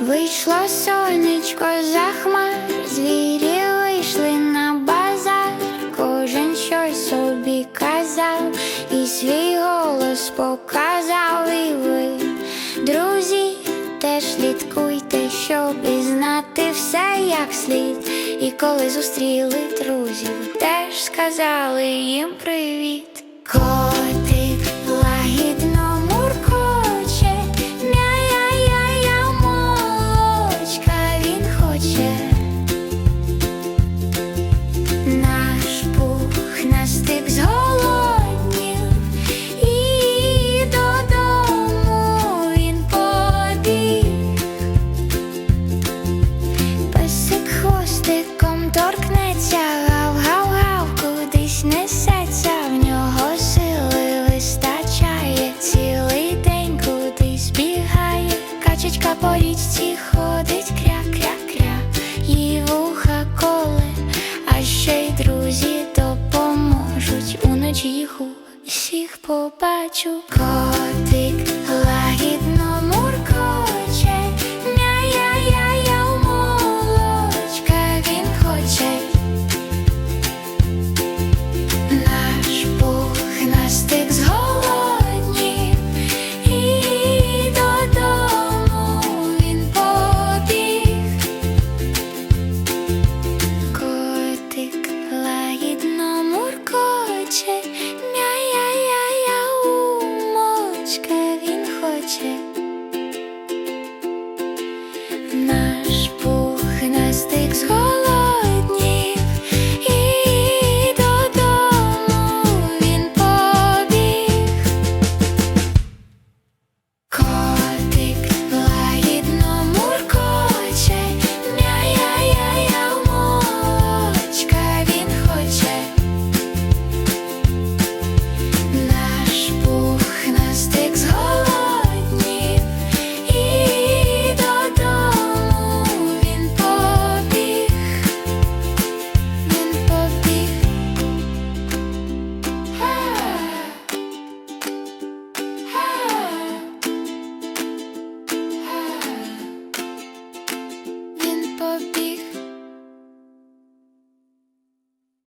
Вийшло сонечко за хмар, звірі вийшли на базар, кожен щось собі казав, і свій голос показав, і ви, друзі, теж слідкуйте, щоб і знати все як слід. І коли зустріли друзів, теж сказали їм привіт. Торкнеться, гав-гав-гав, кудись несеться, в нього сили вистачає, цілий день кудись бігає, качечка по річці ходить, кря-кря-кря, їй вуха коле, а ще й друзі допоможуть. Уночі їх усіх побачу, котик лагідно mistakes.